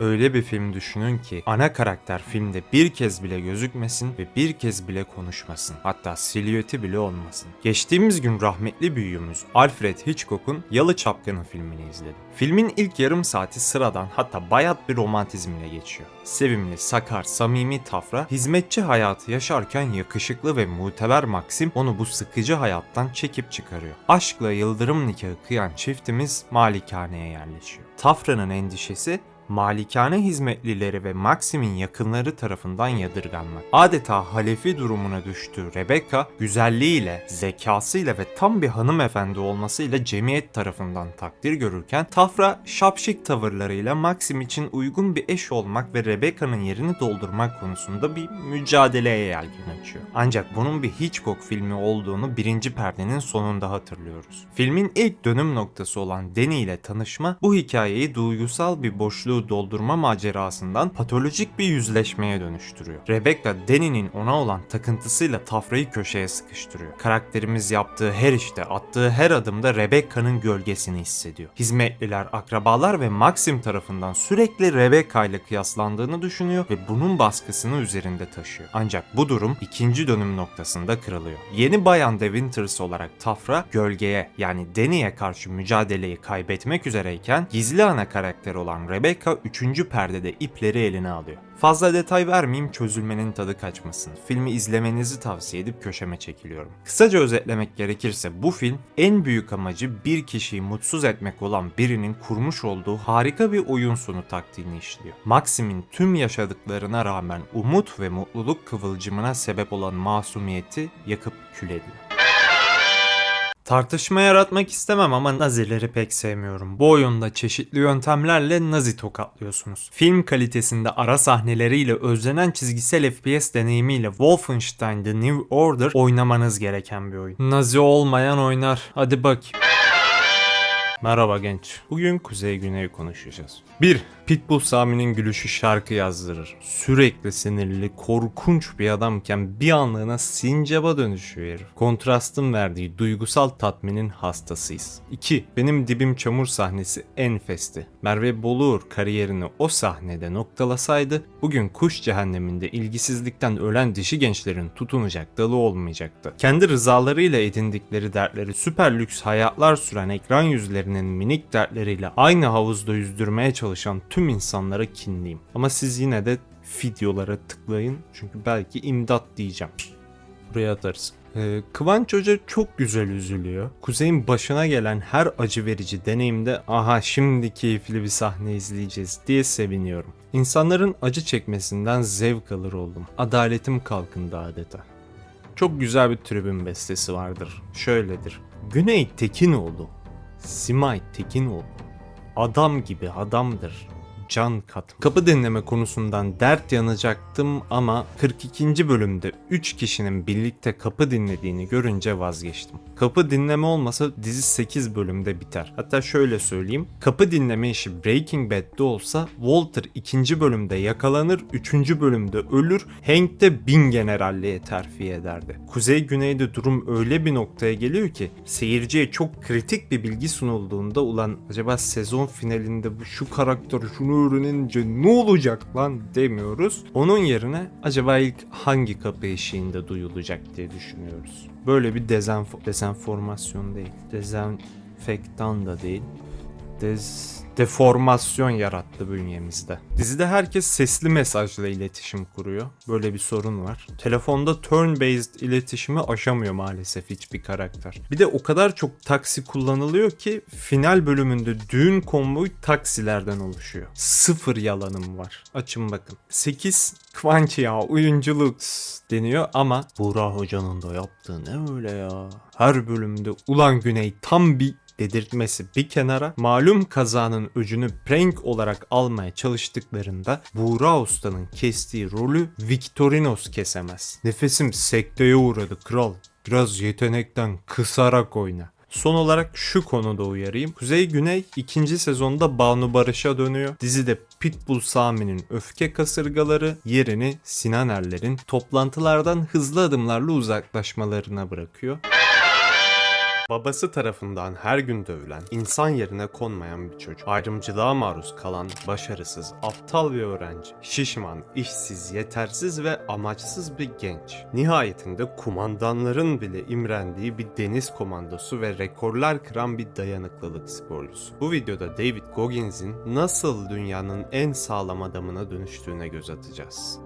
Öyle bir film düşünün ki ana karakter filmde bir kez bile gözükmesin ve bir kez bile konuşmasın. Hatta silüeti bile olmasın. Geçtiğimiz gün rahmetli büyüğümüz Alfred Hitchcock'un Yalı Çapkını filmini izledim. Filmin ilk yarım saati sıradan hatta bayat bir romantizmle geçiyor. Sevimli, sakar, samimi Tafra hizmetçi hayatı yaşarken yakışıklı ve muteber Maxim onu bu sıkıcı hayattan çekip çıkarıyor. Aşkla yıldırım nikahı kıyan çiftimiz malikaneye yerleşiyor. Tafra'nın endişesi malikane hizmetlileri ve Maxim'in yakınları tarafından yadırganmak. Adeta halefi durumuna düştüğü Rebecca, güzelliğiyle, zekasıyla ve tam bir hanımefendi olmasıyla cemiyet tarafından takdir görürken Tafra şapşik tavırlarıyla Maxim için uygun bir eş olmak ve Rebecca'nın yerini doldurmak konusunda bir mücadeleye yelken açıyor. Ancak bunun bir Hitchcock filmi olduğunu birinci perdenin sonunda hatırlıyoruz. Filmin ilk dönüm noktası olan Danny ile tanışma bu hikayeyi duygusal bir boşluğu doldurma macerasından patolojik bir yüzleşmeye dönüştürüyor. Rebecca Danny'nin ona olan takıntısıyla Tafra'yı köşeye sıkıştırıyor. Karakterimiz yaptığı her işte, attığı her adımda Rebecca'nın gölgesini hissediyor. Hizmetliler, akrabalar ve Maxim tarafından sürekli Rebecca ile kıyaslandığını düşünüyor ve bunun baskısını üzerinde taşıyor. Ancak bu durum ikinci dönüm noktasında kırılıyor. Yeni bayan De Winters olarak Tafra gölgeye yani Danny'e karşı mücadeleyi kaybetmek üzereyken gizli ana karakter olan Rebecca 3. perdede ipleri eline alıyor. Fazla detay vermeyeyim çözülmenin tadı kaçmasın. Filmi izlemenizi tavsiye edip köşeme çekiliyorum. Kısaca özetlemek gerekirse bu film en büyük amacı bir kişiyi mutsuz etmek olan birinin kurmuş olduğu harika bir oyun sonu taktiğini işliyor. Maxim'in tüm yaşadıklarına rağmen umut ve mutluluk kıvılcımına sebep olan masumiyeti yakıp kül ediyor. Tartışma yaratmak istemem ama Nazileri pek sevmiyorum. Bu oyunda çeşitli yöntemlerle Nazi tokatlıyorsunuz. Film kalitesinde ara sahneleriyle özlenen çizgisel FPS deneyimiyle Wolfenstein The New Order oynamanız gereken bir oyun. Nazi olmayan oynar. Hadi bak. Merhaba genç. Bugün Kuzey Güney konuşacağız. 1. Pitbull Sami'nin gülüşü şarkı yazdırır. Sürekli sinirli, korkunç bir adamken bir anlığına sincaba dönüşüyor herif. Kontrastın verdiği duygusal tatminin hastasıyız. 2. Benim dibim çamur sahnesi enfesti. Merve Boluğur kariyerini o sahnede noktalasaydı bugün kuş cehenneminde ilgisizlikten ölen dişi gençlerin tutunacak dalı olmayacaktı. Kendi rızalarıyla edindikleri dertleri süper lüks hayatlar süren ekran yüzlerinin minik dertleriyle aynı havuzda yüzdürmeye çalışan tüm insanlara kinliyim. Ama siz yine de videolara tıklayın çünkü belki imdat diyeceğim. Buraya atarız. Ee, Kıvanç Hoca çok güzel üzülüyor. Kuzey'in başına gelen her acı verici deneyimde aha şimdi keyifli bir sahne izleyeceğiz diye seviniyorum. İnsanların acı çekmesinden zevk alır oldum. Adaletim kalkındı adeta. Çok güzel bir tribün bestesi vardır. Şöyledir. Güney Tekinoğlu, Simay Tekinoğlu. Adam gibi adamdır. Can kat. Kapı dinleme konusundan dert yanacaktım ama 42. bölümde 3 kişinin birlikte kapı dinlediğini görünce vazgeçtim. Kapı dinleme olmasa dizi 8 bölümde biter. Hatta şöyle söyleyeyim. Kapı dinleme işi Breaking Bad'de olsa Walter 2. bölümde yakalanır, 3. bölümde ölür, Hank de bin generalliğe terfi ederdi. Kuzey Güney'de durum öyle bir noktaya geliyor ki seyirciye çok kritik bir bilgi sunulduğunda ulan acaba sezon finalinde bu şu karakter şunu öğrenince ne olacak lan demiyoruz. Onun yerine acaba ilk hangi kapı eşiğinde duyulacak diye düşünüyoruz. Böyle bir dezenfo- dezenformasyon değil. Dezenfektan da değil. Dez deformasyon yarattı bünyemizde. Dizide herkes sesli mesajla iletişim kuruyor. Böyle bir sorun var. Telefonda turn-based iletişimi aşamıyor maalesef hiçbir karakter. Bir de o kadar çok taksi kullanılıyor ki final bölümünde düğün konvoyu taksilerden oluşuyor. Sıfır yalanım var. Açın bakın. 8 Kıvanç ya oyunculuk deniyor ama Buğra Hoca'nın da yaptığı ne öyle ya. Her bölümde ulan Güney tam bir dedirtmesi bir kenara malum kazanın öcünü prank olarak almaya çalıştıklarında Buğra Usta'nın kestiği rolü Victorinos kesemez. Nefesim sekteye uğradı kral. Biraz yetenekten kısarak oyna. Son olarak şu konuda uyarayım. Kuzey Güney ikinci sezonda Banu Barış'a dönüyor. Dizide Pitbull Sami'nin öfke kasırgaları yerini Sinan Erler'in toplantılardan hızlı adımlarla uzaklaşmalarına bırakıyor. Babası tarafından her gün dövülen, insan yerine konmayan bir çocuk. Ayrımcılığa maruz kalan, başarısız, aptal bir öğrenci. Şişman, işsiz, yetersiz ve amaçsız bir genç. Nihayetinde kumandanların bile imrendiği bir deniz komandosu ve rekorlar kıran bir dayanıklılık sporcusu. Bu videoda David Goggins'in nasıl dünyanın en sağlam adamına dönüştüğüne göz atacağız.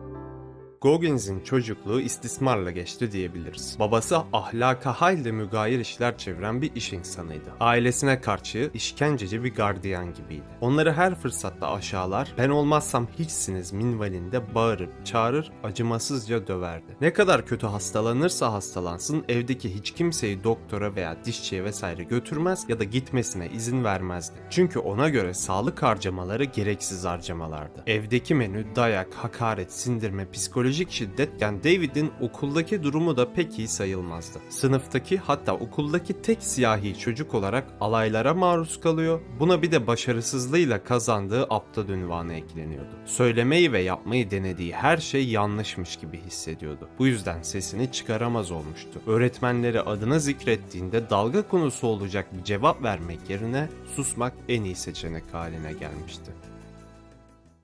Goggins'in çocukluğu istismarla geçti diyebiliriz. Babası ahlaka hayli mügayir işler çeviren bir iş insanıydı. Ailesine karşı işkenceci bir gardiyan gibiydi. Onları her fırsatta aşağılar, ben olmazsam hiçsiniz minvalinde bağırıp çağırır, acımasızca döverdi. Ne kadar kötü hastalanırsa hastalansın evdeki hiç kimseyi doktora veya dişçiye vesaire götürmez ya da gitmesine izin vermezdi. Çünkü ona göre sağlık harcamaları gereksiz harcamalardı. Evdeki menü dayak, hakaret, sindirme, psikolojik şiddetken David'in okuldaki durumu da pek iyi sayılmazdı. Sınıftaki hatta okuldaki tek siyahi çocuk olarak alaylara maruz kalıyor. Buna bir de başarısızlığıyla kazandığı aptal ünvanı ekleniyordu. Söylemeyi ve yapmayı denediği her şey yanlışmış gibi hissediyordu. Bu yüzden sesini çıkaramaz olmuştu. Öğretmenleri adını zikrettiğinde dalga konusu olacak bir cevap vermek yerine susmak en iyi seçenek haline gelmişti.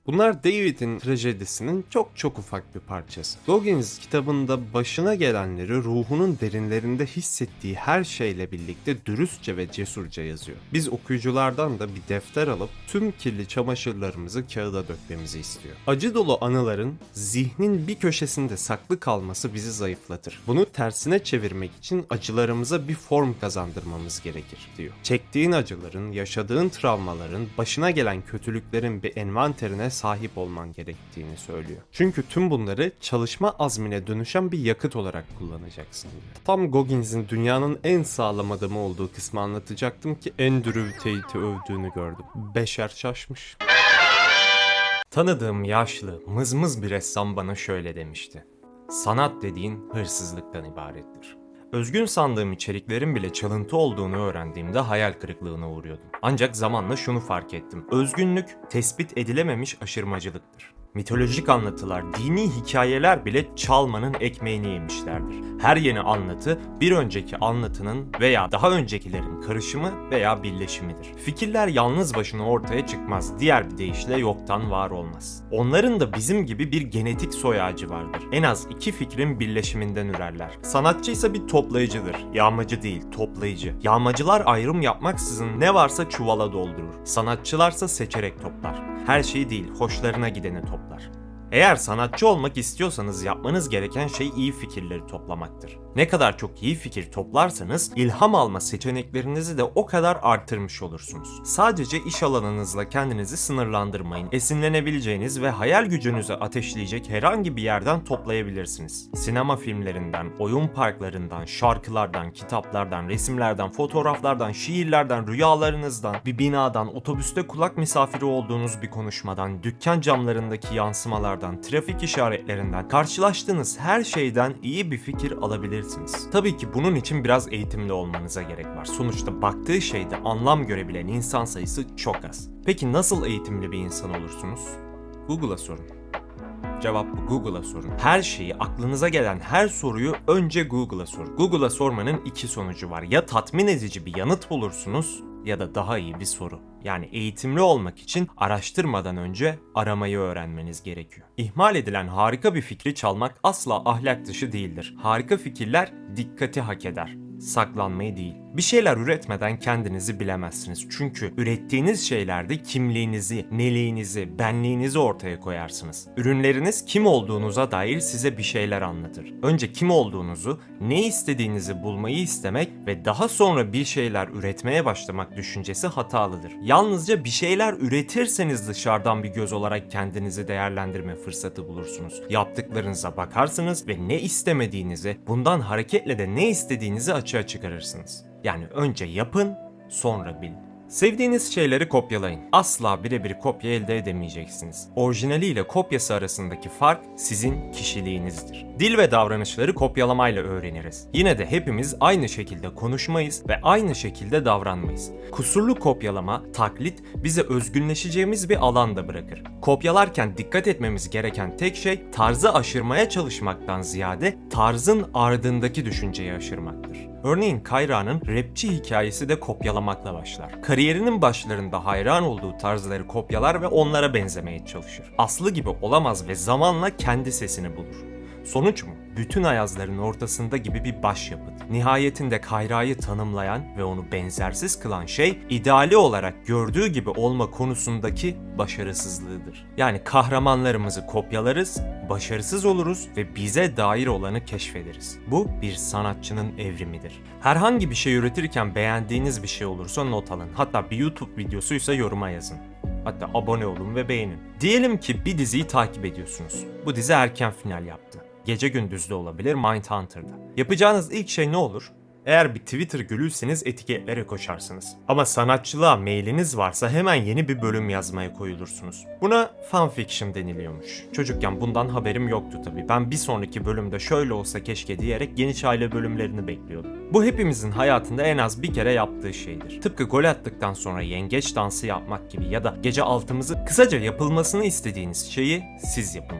Bunlar David'in trajedisinin çok çok ufak bir parçası. Goggins kitabında başına gelenleri ruhunun derinlerinde hissettiği her şeyle birlikte dürüstçe ve cesurca yazıyor. Biz okuyuculardan da bir defter alıp tüm kirli çamaşırlarımızı kağıda dökmemizi istiyor. Acı dolu anıların zihnin bir köşesinde saklı kalması bizi zayıflatır. Bunu tersine çevirmek için acılarımıza bir form kazandırmamız gerekir diyor. Çektiğin acıların, yaşadığın travmaların, başına gelen kötülüklerin bir envanterine sahip olman gerektiğini söylüyor. Çünkü tüm bunları çalışma azmine dönüşen bir yakıt olarak kullanacaksın. Tam Goggins'in dünyanın en sağlam adamı olduğu kısmı anlatacaktım ki Andrew Tate'i övdüğünü gördüm. Beşer şaşmış. Tanıdığım yaşlı, mızmız bir ressam bana şöyle demişti. Sanat dediğin hırsızlıktan ibarettir. Özgün sandığım içeriklerin bile çalıntı olduğunu öğrendiğimde hayal kırıklığına uğruyordum. Ancak zamanla şunu fark ettim. Özgünlük tespit edilememiş aşırmacılıktır. Mitolojik anlatılar, dini hikayeler bile çalmanın ekmeğini yemişlerdir. Her yeni anlatı bir önceki anlatının veya daha öncekilerin karışımı veya birleşimidir. Fikirler yalnız başına ortaya çıkmaz, diğer bir deyişle yoktan var olmaz. Onların da bizim gibi bir genetik soy ağacı vardır. En az iki fikrin birleşiminden ürerler. Sanatçı ise bir toplayıcıdır. Yağmacı değil, toplayıcı. Yağmacılar ayrım yapmaksızın ne varsa çuvala doldurur. Sanatçılarsa seçerek toplar. Her şeyi değil, hoşlarına gideni toplar. Eğer sanatçı olmak istiyorsanız yapmanız gereken şey iyi fikirleri toplamaktır. Ne kadar çok iyi fikir toplarsanız ilham alma seçeneklerinizi de o kadar artırmış olursunuz. Sadece iş alanınızla kendinizi sınırlandırmayın. Esinlenebileceğiniz ve hayal gücünüzü ateşleyecek herhangi bir yerden toplayabilirsiniz. Sinema filmlerinden, oyun parklarından, şarkılardan, kitaplardan, resimlerden, fotoğraflardan, şiirlerden, rüyalarınızdan, bir binadan, otobüste kulak misafiri olduğunuz bir konuşmadan, dükkan camlarındaki yansımalardan, trafik işaretlerinden, karşılaştığınız her şeyden iyi bir fikir alabilirsiniz. Tabii ki bunun için biraz eğitimli olmanıza gerek var. Sonuçta baktığı şeyde anlam görebilen insan sayısı çok az. Peki nasıl eğitimli bir insan olursunuz? Google'a sorun. Cevap Google'a sorun. Her şeyi, aklınıza gelen her soruyu önce Google'a sorun. Google'a sormanın iki sonucu var. Ya tatmin edici bir yanıt bulursunuz ya da daha iyi bir soru. Yani eğitimli olmak için araştırmadan önce aramayı öğrenmeniz gerekiyor. İhmal edilen harika bir fikri çalmak asla ahlak dışı değildir. Harika fikirler dikkati hak eder saklanmayı değil. Bir şeyler üretmeden kendinizi bilemezsiniz. Çünkü ürettiğiniz şeylerde kimliğinizi, neliğinizi, benliğinizi ortaya koyarsınız. Ürünleriniz kim olduğunuza dair size bir şeyler anlatır. Önce kim olduğunuzu, ne istediğinizi bulmayı istemek ve daha sonra bir şeyler üretmeye başlamak düşüncesi hatalıdır. Yalnızca bir şeyler üretirseniz dışarıdan bir göz olarak kendinizi değerlendirme fırsatı bulursunuz. Yaptıklarınıza bakarsınız ve ne istemediğinizi, bundan hareketle de ne istediğinizi açığa çıkarırsınız. Yani önce yapın, sonra bilin. Sevdiğiniz şeyleri kopyalayın. Asla birebir kopya elde edemeyeceksiniz. Orijinali ile kopyası arasındaki fark sizin kişiliğinizdir. Dil ve davranışları kopyalamayla öğreniriz. Yine de hepimiz aynı şekilde konuşmayız ve aynı şekilde davranmayız. Kusurlu kopyalama, taklit bize özgünleşeceğimiz bir alanda bırakır. Kopyalarken dikkat etmemiz gereken tek şey tarzı aşırmaya çalışmaktan ziyade tarzın ardındaki düşünceyi aşırmaktır. Örneğin Kayra'nın rapçi hikayesi de kopyalamakla başlar. Kariyerinin başlarında hayran olduğu tarzları kopyalar ve onlara benzemeye çalışır. Aslı gibi olamaz ve zamanla kendi sesini bulur. Sonuç mu? Bütün ayazların ortasında gibi bir başyapıt. Nihayetinde Kayra'yı tanımlayan ve onu benzersiz kılan şey ideali olarak gördüğü gibi olma konusundaki başarısızlığıdır. Yani kahramanlarımızı kopyalarız, başarısız oluruz ve bize dair olanı keşfederiz. Bu bir sanatçının evrimidir. Herhangi bir şey üretirken beğendiğiniz bir şey olursa not alın. Hatta bir YouTube videosuysa yoruma yazın. Hatta abone olun ve beğenin. Diyelim ki bir diziyi takip ediyorsunuz. Bu dizi erken final yaptı. Gece gündüz de olabilir Mindhunter'da. Yapacağınız ilk şey ne olur? Eğer bir Twitter gülüyseniz etiketlere koşarsınız. Ama sanatçılığa mailiniz varsa hemen yeni bir bölüm yazmaya koyulursunuz. Buna fanfiction deniliyormuş. Çocukken bundan haberim yoktu tabi. Ben bir sonraki bölümde şöyle olsa keşke diyerek geniş aile bölümlerini bekliyordum. Bu hepimizin hayatında en az bir kere yaptığı şeydir. Tıpkı gol attıktan sonra yengeç dansı yapmak gibi ya da gece altımızı kısaca yapılmasını istediğiniz şeyi siz yapın.